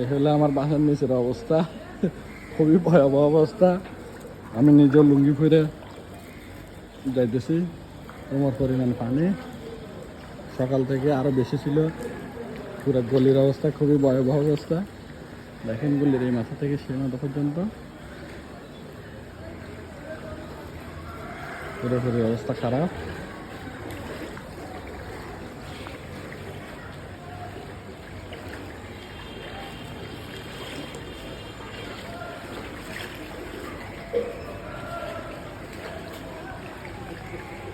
এ হলো আমার বাসার নিচের অবস্থা। খুবই ভয়াবহ অবস্থা। আমি নিজেও লুঙ্গি ফুরে যাইতেছি। তোমার পরিমাণ পানি। সকাল থেকে আরও বেশি ছিল। পুরো গলির অবস্থা খুবই ভয়াবহ অবস্থা। দেখেন গলির এই মাথা থেকে সেই মাথা পর্যন্ত। পুরোপুরি অবস্থা খারাপ।